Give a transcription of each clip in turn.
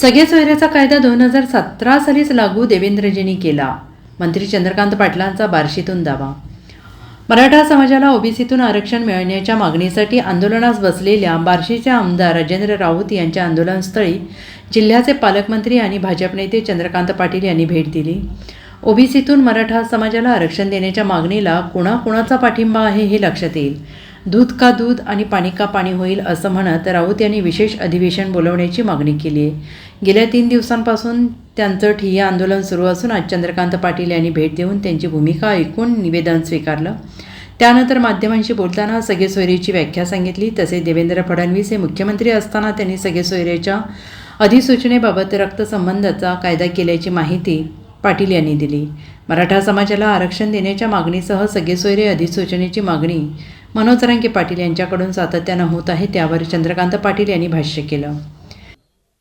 सगळे सोयऱ्याचा कायदा दोन हजार सतरा सालीच लागू देवेंद्रजींनी केला. मंत्री चंद्रकांत पाटलांचा बार्शीतून दावा. मराठा समाजाला ओबीसीतून आरक्षण मिळण्याच्या मागणीसाठी आंदोलनास बसलेल्या बार्शीचे आमदार राजेंद्र राऊत यांच्या आंदोलनस्थळी जिल्ह्याचे पालकमंत्री आणि भाजप नेते चंद्रकांत पाटील यांनी भेट दिली. ओबीसीतून मराठा समाजाला आरक्षण देण्याच्या मागणीला कुणाकुणाचा पाठिंबा आहे हे लक्षात येईल. दूध का दूध आणि पाणी का पाणी होईल असं म्हणत राऊत यांनी विशेष अधिवेशन बोलवण्याची मागणी केली आहे. गेल्या तीन दिवसांपासून त्यांचं ठिय्या आंदोलन सुरू असून आज चंद्रकांत पाटील यांनी भेट देऊन त्यांची भूमिका ऐकून निवेदन स्वीकारलं. त्यानंतर माध्यमांशी बोलताना सगळे सोयरीची व्याख्या सांगितली तसेच देवेंद्र फडणवीस हे मुख्यमंत्री असताना त्यांनी सगळे सोयरेच्या अधिसूचनेबाबत रक्तसंबंधाचा कायदा केल्याची माहिती पाटील यांनी दिली. मराठा समाजाला आरक्षण देण्याच्या मागणीसह सगळे सोयरे अधिसूचनेची मागणी मनोज रंगे पाटील यांच्याकडून सातत्यानं होत आहे त्यावर चंद्रकांत पाटील यांनी भाष्य केलं.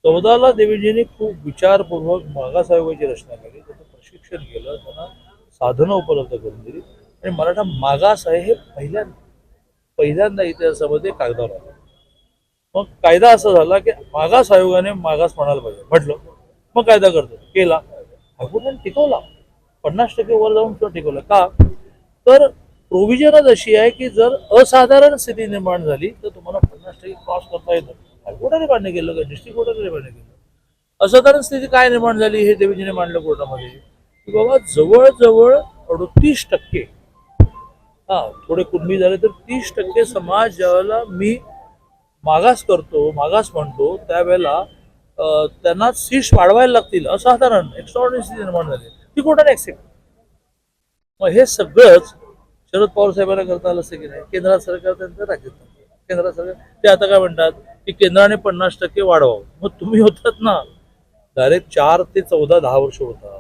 चौदाला देवीजींनी खूप विचारपूर्वक मागास आयोगाची रचना केली त्याचं प्रशिक्षण केलं त्यांना साधनं उपलब्ध करून दिली. आणि मराठा मागास आहे हे पहिल्यांदा पहिल्यांदा इतिहासामध्ये कागदावर आलं. मग कायदा असा झाला की मागास आयोगाने मागास म्हणायला पाहिजे. म्हटलं मग कायदा करतो. केला. ठाकूरने टिकवला. पन्नास टक्के वर जाऊन तो टिकवला. का? तर प्रोव्हिजनच अशी आहे की जर असाधारण स्थिती निर्माण झाली तर तुम्हाला पन्नास टक्के क्रॉस करता येतं. हायकोर्टाने मान्य केलं का? डिस्ट्रिक्ट कोर्टाने मान्य केलं. असाधारण स्थिती काय निर्माण झाली हे देवीजीने मांडलं कोर्टामध्ये? की बाबा जवळजवळ अडतीस टक्के हा थोडे कुणबी झाले तर तीस टक्के समाज ज्यावेळेला मी मागास करतो मागास म्हणतो त्यावेळेला त्यांना सीट्स वाढवायला लागतील. असाधारण एक्स्ट्रॉर्डनरी स्थिती निर्माण झाली. ती कोर्टाने ऍक्सेप्ट मग हे सगळंच शरद पवार साहेबांना करता आलं असं की नाही? केंद्र सरकार त्यांचं राज्यात केंद्र सरकार ते आता काय म्हणतात की केंद्राने पन्नास टक्के वाढवावं. मग तुम्ही होतात ना. डायरेक्ट चार ते चौदा दहा वर्ष होतात.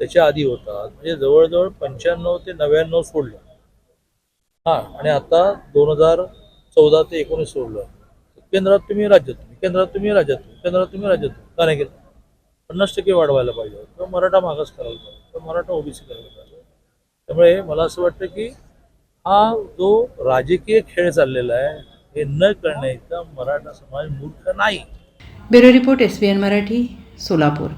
त्याच्या आधी होतात. म्हणजे जवळजवळ पंच्याण्णव ते नव्याण्णव सोडलं. हा आणि आता दोन हजार चौदा ते एकोणीस सोडलं. केंद्रात तुम्ही राज्यात तुम्ही. केंद्रात तुम्ही राज्यात तुम्ही. केंद्रात तुम्ही राज्यात तुम्ही. का नाही केलं? पन्नास टक्के वाढवायला पाहिजे. किंवा मराठा मागास करायला पाहिजे. किंवा मराठा ओबीसी करायला पाहिजे. त्यामुळे मला असं वाटतं की हा जो राजकीय खेळ चाललेला आहे हे न करण्याचा मराठा समाज मूर्ख नाही. Bureau report S B N Marathi Solapur.